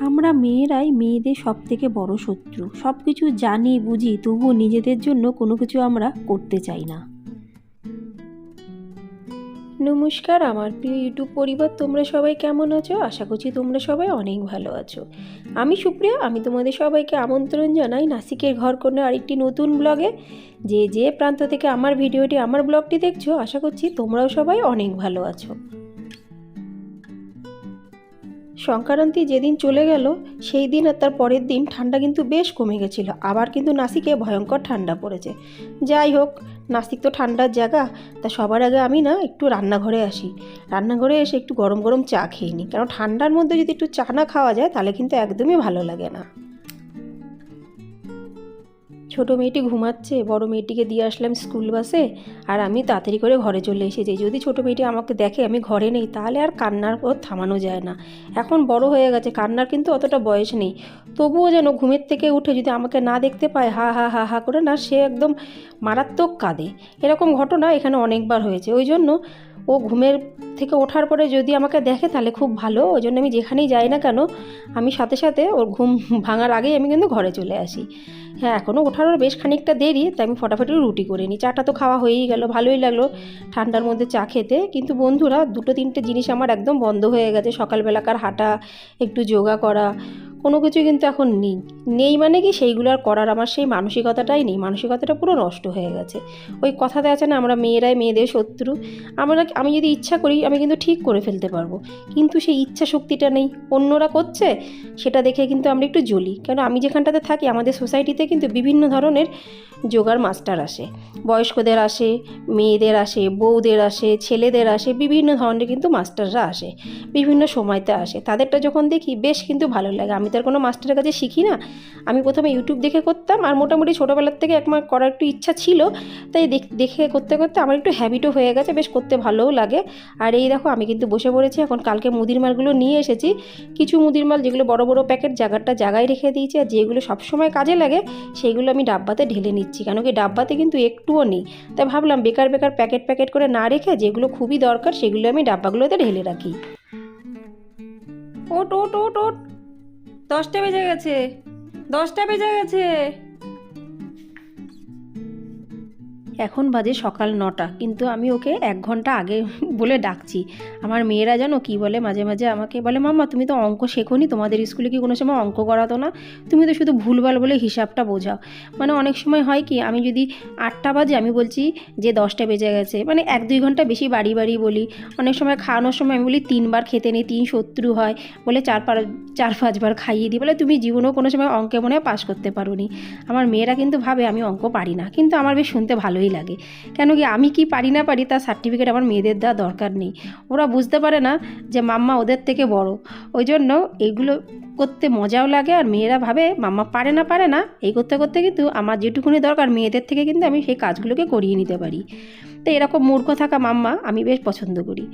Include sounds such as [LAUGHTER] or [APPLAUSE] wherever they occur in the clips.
আমরা মেয়েরাই মেয়েদের সব থেকে বড় শত্রু। সব কিছু জানি, বুঝি, তবুও নিজেদের জন্য কোনো কিছু আমরা করতে চাই না। নমস্কার, আমার প্রিয় ইউটিউব পরিবার, তোমরা সবাই কেমন আছো? আশা করছি তোমরা সবাই অনেক ভালো আছো। আমি সুপ্রিয়া, আমি তোমাদের সবাইকে আমন্ত্রণ জানাই নাসিকের ঘর কোনো আরেকটি নতুন ব্লগে। যে যে প্রান্ত থেকে আমার ভিডিওটি, আমার ব্লগটি দেখছ, আশা করছি তোমরাও সবাই অনেক ভালো আছো। সংক্রান্তি যেদিন চলে গেল, সেই দিন আর তার পরের দিন ঠান্ডা কিন্তু বেশ কমে গেছিল। আবার কিন্তু নাসিকে ভয়ঙ্কর ঠান্ডা পড়েছে। যাই হোক, নাসিক তো ঠান্ডার জায়গা, তা সবার আগে আমি না একটু রান্নাঘরে আসি। রান্নাঘরে এসে একটু গরম গরম চা খেয়ে নিই। কারণ ঠান্ডার মধ্যে যদি একটু চা না খাওয়া যায়, তাহলে কিন্তু একদমই ভালো লাগে না। ছোটো মেয়েটি ঘুমাচ্ছে, বড় মেয়েটিকে দিয়ে আসলাম স্কুল বাসে আর আমি তাড়াতাড়ি করে ঘরে চলে এসেছি। যদি ছোটো মেয়েটি আমাকে দেখে আমি ঘরে নেই, তাহলে আর কান্নার পর থামানো যায় না। এখন বড় হয়ে গেছে, কান্নার কিন্তু অতটা বয়স নেই। তবুও যেন ঘুমের থেকে উঠে যদি আমাকে না দেখতে পায়, হা হা হা হা করে না, সে একদম মারাত্মক কাঁদে। এরকম ঘটনা এখানে অনেকবার হয়েছে। ওই জন্য ও ঘুমের থেকে ওঠার পরে যদি আমাকে দেখে তাহলে খুব ভালো। ওই জন্য আমি যেখানেই যাই না কেন, আমি সাথে সাথে ওর ঘুম ভাঙার আগেই আমি কিন্তু ঘরে চলে আসি। হ্যাঁ এখনও ওঠারও বেশ খানিকটা দেরি, তাই আমি ফটাফটি রুটি করে নিই। চাটা তো খাওয়া হয়েই গেল, ভালোই লাগল ঠান্ডার মধ্যে চা খেতে। কিন্তু বন্ধুরা, দুটো তিনটে জিনিস আমার একদম বন্ধ হয়ে গেছে। সকালবেলাকার হাঁটা, একটু যোগা করা কোনো কিছু কিন্তু এখন নেই। নেই মানে কি সেইগুলো আর করার আমার সেই মানসিকতাটাই নেই। মানসিকতাটা পুরো নষ্ট হয়ে গেছে। ওই কথাতে আছে না, আমরা মেয়েরাই মেয়েদের শত্রু। আমরা আমি যদি ইচ্ছা করি, আমি কিন্তু ঠিক করে ফেলতে পারব। কিন্তু সেই ইচ্ছা শক্তিটা নেই। অন্যরা করছে, সেটা দেখে কিন্তু আমরা একটু জ্বলি। কেন, আমি যেখানটাতে থাকি, আমাদের সোসাইটিতে কিন্তু বিভিন্ন ধরনের যোগার মাস্টার আসে। বয়স্কদের আসে, মেয়েদের আসে, বউদের আসে, ছেলেদের আসে, বিভিন্ন ধরনের কিন্তু মাস্টাররা আসে। বিভিন্ন সময়তে আসে। তাদেরটা যখন দেখি, বেশ কিন্তু ভালো লাগে। আমি আর কোনো মাস্টারের কাছে শিখি না। আমি প্রথমে ইউটিউব দেখে করতাম আর মোটামুটি ছোটোবেলার থেকে একমার করার একটু ইচ্ছা ছিল। তাই দেখে করতে করতে আমার একটু হ্যাবিটও হয়ে গেছে, বেশ করতে ভালোও লাগে। আর এই দেখো আমি কিন্তু বসে পড়েছি, এখন কালকে মুদির মালগুলো নিয়ে এসেছি। কিছু মুদির মাল যেগুলো বড় বড় প্যাকেট জায়গাটা জায়গায় রেখে দিয়েছি আর যেগুলো সবসময় কাজে লাগে, সেইগুলো আমি ডাব্বাতে ঢেলে নিচ্ছি। কেন কি ডাব্বাতে কিন্তু একটুও নেই। তাই ভাবলাম বেকার বেকার প্যাকেট প্যাকেট করে না রেখে যেগুলো খুবই দরকার, সেগুলো আমি ডাব্বাগুলোতে ঢেলে রাখি। ওট ওট ওট ওট। দশটা বেজে গেছে। দশটা বেজে গেছে। এখন বাজে সকাল নটা, কিন্তু আমি ওকে এক ঘণ্টা আগে [LAUGHS] বলে ডাকছি। আমার মেয়েরা জানো কি বলে? মাঝে মাঝে আমাকে বলে, মাম্মা, তুমি তো অঙ্ক শেখোনি, তোমাদের স্কুলে কি কোনো সময় অঙ্ক করাতো না? তুমি তো শুধু ভুলভাল বলে হিসাবটা বোঝাও। মানে অনেক সময় হয় কি, আমি যদি আটটা বাজে, আমি বলছি যে দশটা বেজে গেছে মানে এক দুই ঘণ্টা বেশি বাড়ি বাড়ি বলি। অনেক সময় খাওয়ানোর সময় আমি বলি, তিনবার খেতে নেই তিন শত্রু হয়। বলে চার পাঁচ, চার পাঁচবার খাইয়ে দিই। বলে, তুমি জীবনেও কোনো সময় অঙ্কে মনে হয় পাশ করতে পারো আমার মেয়েরা কিন্তু ভাবে আমি অঙ্ক পারি না, কিন্তু আমার বেশ শুনতে ভালোই লাগে। কেন কি আমি কি পারি না পারি তার সার্টিফিকেট আমার মেয়েদের দেওয়া দরকার নেই। ওরা বুঝতে পারে না যে মাম্মা ওদের থেকে বড়। ওই জন্য এগুলো করতে মজাও লাগে আর মেয়েরা ভাবে মাম্মা পারে না পারে না, এই করতে করতে কিন্তু আমার যেটুকুনি দরকার মেয়েদের থেকে কিন্তু আমি সেই কাজগুলোকে করিয়ে নিতে পারি। তো এরকম মূর্খ থাকা মাম্মা আমি বেশ পছন্দ করি।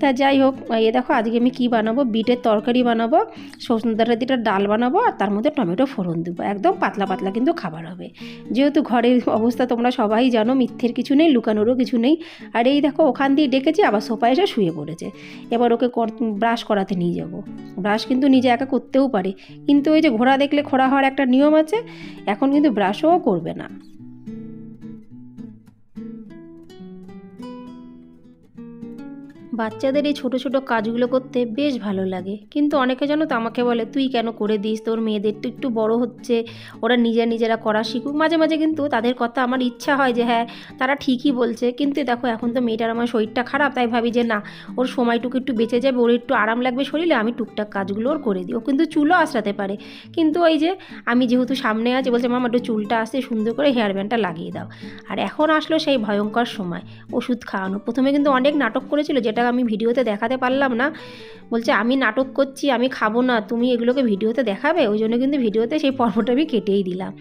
তা যাই হোক এ দেখো আজকে আমি কী বানাবো? বিটের তরকারি বানাবো সজনদার দিটা ডাল বানাবো আর তার মধ্যে টমেটো ফোড়ন দেবো। একদম পাতলা পাতলা কিন্তু খাবার হবে। যেহেতু ঘরের অবস্থা তোমরা সবাই জানো, মিথ্যের কিছু নেই, লুকানোরও কিছু নেই। আর এই দেখো, ওখান দিয়ে ডেকেছি, আবার সোফায় এসে শুয়ে পড়েছে। এবার ওকে ব্রাশ করাতে নিয়ে যাব। ব্রাশ কিন্তু নিজে একা করতেও পারে। কিন্তু ওই যে ঘোড়া দেখলে খোড়া হওয়ার একটা নিয়ম আছে, এখন কিন্তু ব্রাশও করবে না। বাচ্চাদের এই ছোটো ছোটো কাজগুলো করতে বেশ ভালো লাগে। কিন্তু অনেকে জানো তো আমাকে বলে, তুই কেন করে দিস? তোর মেয়েদের তো একটু বড় হচ্ছে। ওরা নিজেরা নিজেরা করা শিখুক। মাঝে মাঝে কিন্তু তাদের কথা আমার ইচ্ছা হয় যে হ্যাঁ তারা ঠিকই বলছে। কিন্তু দেখো, এখন তো মেয়েটার আমার শরীরটা খারাপ, তাই ভাবি যে, না, ওর সময়টুকু একটু বেঁচে যাবে, ওর একটু আরাম লাগবে শরীরে, আমি টুকটাক কাজগুলো ওর করে দিই। ও কিন্তু চুলও আসাতে পারে। কিন্তু ওই যে, আমি যেহেতু সামনে আছি, বলছে মামা একটু চুলটা আসতে সুন্দর করে হেয়ার ব্যান্ডটা লাগিয়ে দাও। আর এখন আসলো সেই ভয়ঙ্কর সময়, ওষুধ খাওয়ানো। প্রথমে কিন্তু অনেক নাটক করেছিল, যেটা আমি ভিডিওতে দেখাতে পারলাম না। বলছে, আমি নাটক করছি, আমি খাব না, তুমি এগুলোকে ভিডিওতে দেখাবে? ওই জন্য কিন্তু ভিডিওতে সেই পর্বটা আমি কেটেই দিলাম।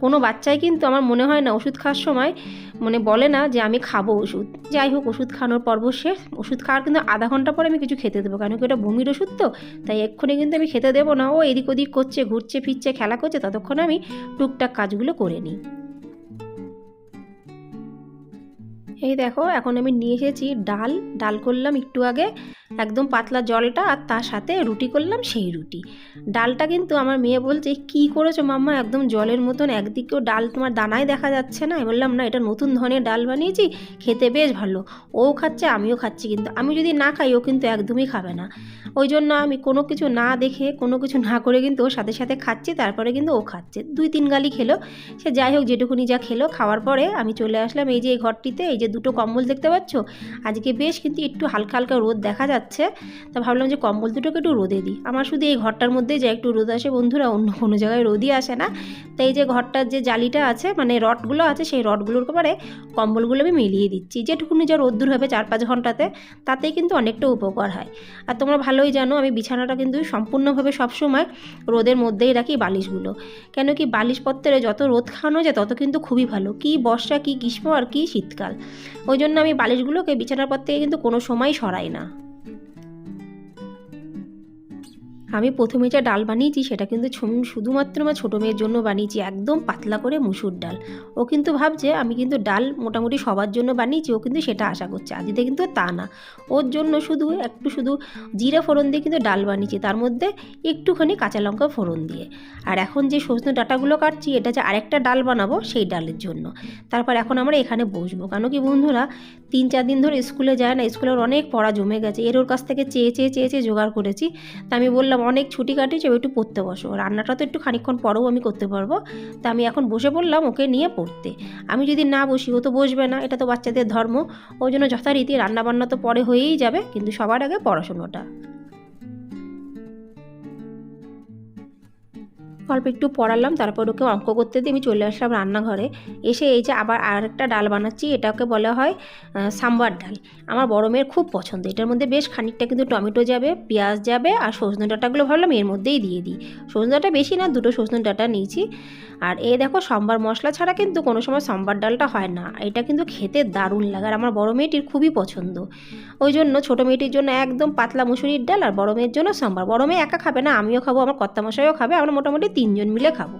কোনো বাচ্চাই কিন্তু আমার মনে হয় না ওষুধ খাওয়ার সময় মানে বলে না যে, আমি খাব ওষুধ। যাই হোক, ওষুধ খাওয়ানোর পর্ব শেষ। ওষুধ খাওয়ার কিন্তু আধা ঘণ্টা পরে আমি কিছু খেতে দেবো, কারণ কি ওটা বমির ওষুধ তো, তাই এক্ষুনি কিন্তু আমি খেতে দেবো না। ও এদিক ওদিক করছে, ঘুরছে, ফিরছে, খেলা করছে, ততক্ষণ আমি টুকটাক কাজগুলো করে নিই। এই দেখো, এখন আমি নিয়ে এসেছি ডাল। ডাল করলাম একটু আগে, একদম পাতলা জলটা, আর তার সাথে রুটি করলাম সেই রুটি। ডালটা কিন্তু আমার মেয়ে বলছে, কি করেছ মাম্মা? একদম জলের মতন একদিকেও ডাল তোমার দানায় দেখা যাচ্ছে না। বললাম, না, এটা নতুন ধরনের ডাল বানিয়েছি, খেতে বেশ ভালো। ও খাচ্ছে, আমিও খাচ্ছি কিন্তু, আমি যদি না খাই, ও কিন্তু একদমই খাবে না। ওই জন্য আমি কোনো কিছু না দেখে, কোনো কিছু না করে কিন্তু ওর সাথে সাথে খাচ্ছি, তারপরে কিন্তু ও খাচ্ছে। দুই, তিন গালি খেলো। সে যাই হোক, যেটুকুনি যা খেলো, খাওয়ার পরে আমি চলে আসলাম এই যে এই ঘরটিতে, এই যে দুটো কম্বল দেখতে পাচ্ছ? আজকে বেশ কিন্তু একটু হালকা হালকা রোদ দেখা যাচ্ছে। তা ভাবলাম যে কম্বল দুটোকে একটু রোদে দিই। আমার শুধু এই ঘরটার মধ্যে যে একটু রোদ আসে, বন্ধুরা অন্য কোনো জায়গায় রোদই আসে না। তাই যে ঘরটার যে জালিটা আছে মানে রডগুলো আছে, সেই রডগুলোর পরে কম্বলগুলো আমি মিলিয়ে দিচ্ছি। যেটুকুনি যা রোদ্দুর হবে চার পাঁচ ঘন্টাতে, তাতেই কিন্তু অনেকটা উপকার হয়। আর তোমরা ভালোই জানো, আমি বিছানাটা কিন্তু সম্পূর্ণভাবে সবসময় রোদের মধ্যেই রাখি বালিশগুলো। কেন কি বালিশপত্রে যত রোদ খাওয়ানো যায়, তত কিন্তু খুবই ভালো। কি বর্ষা, কি গ্রীষ্ম আর কি শীতকাল। ওই জন্য আমি বালিশগুলোকে বিছানার পর থেকে কিন্তু কোনো সময় সরাই না। আমি প্রথমে যা ডাল বানিয়েছি সেটা কিন্তু শুধুমাত্র আমার ছোটো মেয়ের জন্য বানিয়েছি, একদম পাতলা করে মুসুর ডাল। ও কিন্তু ভাবছে, আমি কিন্তু ডাল মোটামুটি সবার জন্য বানিয়েছি, ও কিন্তু সেটা আশা করছে। আদিতে কিন্তু তা না। ওর জন্য শুধু, একটু শুধু জিরে ফোড়ন দিয়ে কিন্তু ডাল বানিয়েছি, তার মধ্যে একটুখানি কাঁচা লঙ্কা ফোড়ন দিয়ে। আর এখন যে সজনে ডাঁটাগুলো কাটছি, এটা যে আরেকটা ডাল বানাবো, সেই ডালের জন্য। তারপর এখন আমরা এখানে বসবো। কেন কি বন্ধুরা, তিন চার দিন ধরে স্কুলে যায় না স্কুলের অনেক পড়া জমে গেছে। এর ওর কাছ থেকে চেয়ে চেয়ে চেয়ে চেয়ে জোগাড় করেছি। তা আমি বললাম অনেক ছুটি কাটিয়েছে, একটু পড়তে বসো। রান্নাটা তো একটু খানিক্ষণ পরেও আমি করতে পারব। তা আমি এখন বসে পড়লাম ওকে নিয়ে পড়তে। আমি যদি না বসি, ও তো বসবে না, এটা তো বাচ্চাদের ধর্ম। ওই জন্য যথারীতি রান্নাবান্না তো পরে হয়েই যাবে, কিন্তু সবার আগে পড়াশুনোটা। অল্প একটু পড়ালাম, তারপর ওকে অঙ্ক করতে দিয়ে আমি চলে আসলাম রান্নাঘরে। এসে এই যে আবার আরেকটা ডাল বানাচ্ছি, এটাকে বলা হয় সাম্বার ডাল। আমার বড় মেয়ের খুব পছন্দ। এটার মধ্যে বেশ খানিকটা কিন্তু টমেটো যাবে, পেঁয়াজ যাবে আর সজনে ডাঁটাগুলো ভাবলাম এর মধ্যেই দিয়ে দিই। সজনে ডাটা বেশি না, দুটো সজনে ডাঁটা নিয়েছি। আর এ দেখো, সম্বার মশলা ছাড়া কিন্তু কোনো সময় সম্বার ডালটা হয় না। এটা কিন্তু খেতে দারুণ লাগে আর আমার বড় মেয়েটির খুবই পছন্দ। ওই জন্য ছোটো মেয়েটির জন্য একদম পাতলা মুসুরির ডাল আর বড় মেয়ের জন্য সাম্বার। বড় মেয়ে একা খাবে না, আমিও খাব, আমার কর্তামশাইও খাবে, আমরা মোটামুটি তিনজন মিলে খাব।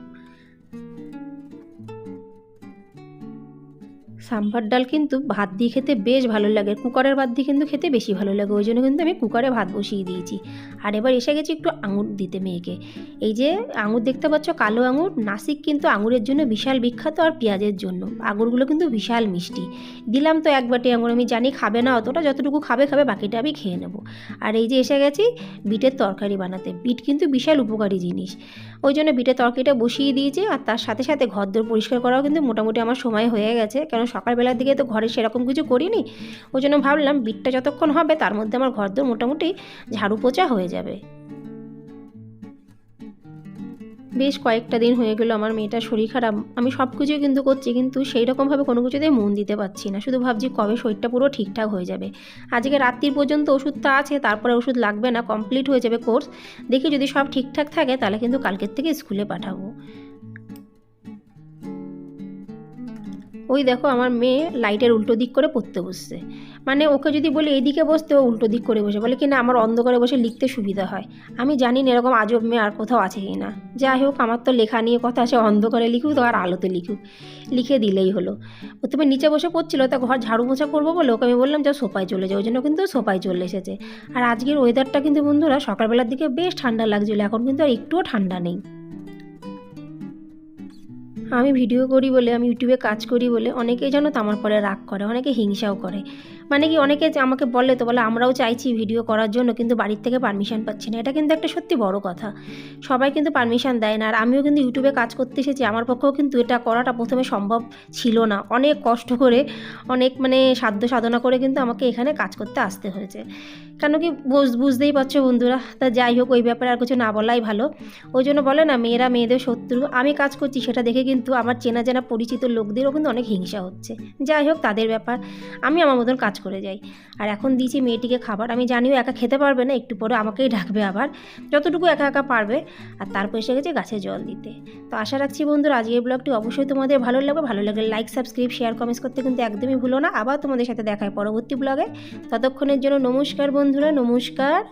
সাম্বার ডাল কিন্তু ভাত দিয়ে খেতে বেশ ভালো লাগে। কুকারের ভাত দিয়ে কিন্তু খেতে বেশি ভালো লাগে। ওই জন্য কিন্তু আমি কুকারে ভাত বসিয়ে দিয়েছি। আর এবার এসে গেছি একটু আঙুর দিতে মেয়েকে। এই যে আঙুর দেখতে পাচ্ছ, কালো আঙুর। নাসিক কিন্তু আঙুরের জন্য বিশাল বিখ্যাত আর পেঁয়াজের জন্য। আঙুরগুলো কিন্তু বিশাল মিষ্টি। দিলাম তো এক বাটি আঙুর। আমি জানি খাবে না অতটা। যতটুকু খাবে খাবে, বাকিটা আমি খেয়ে নেব। আর এই যে এসে গেছি বিটের তরকারি বানাতে। বিট কিন্তু বিশাল উপকারী জিনিস। ওই জন্য বিটের তরকারিটা বসিয়ে দিয়েছি। আর তার সাথে সাথে ঘর দোর পরিষ্কার করাও কিন্তু মোটামুটি আমার সময় হয়ে গেছে। কেন সকালবেলার দিকে তো ঘরে সেরকম কিছু করিনি। ওই জন্য ভাবলাম বিটটা যতক্ষণ হবে তার মধ্যে আমার ঘর দোর মোটামুটি ঝাড়ু পোচা হয়ে যাবে। বেশ কয়েকটা দিন হয়ে গেল আমার মেয়েটার শরীর খারাপ। আমি সব কিছুই কিন্তু করছি কিন্তু সেই রকমভাবে কোনো কিছুতেই মন দিতে পারছি না। শুধু ভাবছি কবে শরীরটা পুরো ঠিকঠাক হয়ে যাবে। আজকে রাত্রির পর্যন্ত ওষুধটা আছে, তারপরে ওষুধ লাগবে না কমপ্লিট হয়ে যাবে কোর্স দেখি যদি সব ঠিকঠাক থাকে তাহলে কিন্তু কালকের থেকে স্কুলে পাঠাবো। ওই দেখো আমার মেয়ে লাইটের উল্টো দিক করে পড়তে বসছে। মানে ওকে যদি বলি এইদিকে বসতে ও উল্টো দিক করে বসে। বলে কি না, আমার অন্ধকারে বসে লিখতে সুবিধা হয়। আমি জানি না এরকম আজব মেয়ে আর কোথাও আছে কি না। যাই হোক, আমার তো লেখা নিয়ে কথা আছে অন্ধকারে লিখুক, তো আর আলোতে লিখুক। লিখে দিলেই হলো। প্রথমে নিচে বসে পড়ছিল, তা ঘর ঝাড়ু মোছা করব বলে ওকে আমি বললাম যে সোফায় চলে যাও। ওই জন্য কিন্তু সোফায় চলে এসেছে। আর আজকের ওয়েদারটা কিন্তু বন্ধুরা, সকালবেলার দিকে বেশ ঠান্ডা লাগছিল, এখন কিন্তু আর একটুও ঠান্ডা নেই। আমি ভিডিও করি বলে, আমি ইউটিউবে কাজ করি বলে অনেকেই যেন তো আমার পরে রাগ করে, অনেকে হিংসাও করে। মানে কি অনেকে আমাকে বলে তো বলে, আমরাও চাইছি ভিডিও করার জন্য কিন্তু বাড়ির থেকে পারমিশন পাচ্ছি না। এটা কিন্তু একটা সত্যি বড় কথা। সবাই কিন্তু পারমিশন দেয় না। আর আমিও কিন্তু ইউটিউবে কাজ করতে এসেছি, আমার পক্ষেও কিন্তু এটা করাটা প্রথমে সম্ভব ছিল না। অনেক কষ্ট করে, অনেক মানে সাধ্য সাধনা করে কিন্তু আমাকে এখানে কাজ করতে আসতে হয়েছে। কেন কি বুঝ- বুঝতেই পারছ বন্ধুরা? তা যাই হোক, ওই ব্যাপারে আর কিছু না বলাই ভালো। ওই জন্য বলে না, মেয়েরা মেয়েদের শত্রু। আমি কাজ করছি, সেটা দেখে কিন্তু আমার চেনা জানা পরিচিত লোকদেরও কিন্তু অনেক হিংসা হচ্ছে। যাই হোক, তাদের ব্যাপার, আমি আমার মতন কাজ করে যাই। আর এখন দিয়েছি মেয়েটিকে খাবার, আমি জানিও একা খেতে পারবে না, একটু পরে আমাকেই ডাকবে আবার। যতটুকু একা একা পারবে, আর তারপর এসে গেছে গাছে জল দিতে। তো আশা রাখছি বন্ধুরা আজকের ব্লগটি অবশ্যই তোমাদের ভালো লাগবে। ভালো লাগলে লাইক সাবস্ক্রাইব শেয়ার কমেন্টস করতে কিন্তু একদমই ভুলো না। আবার তোমাদের সাথে দেখায় পরবর্তী ব্লগে। ততক্ষণের জন্য নমস্কার বন্ধুরা, নমস্কার।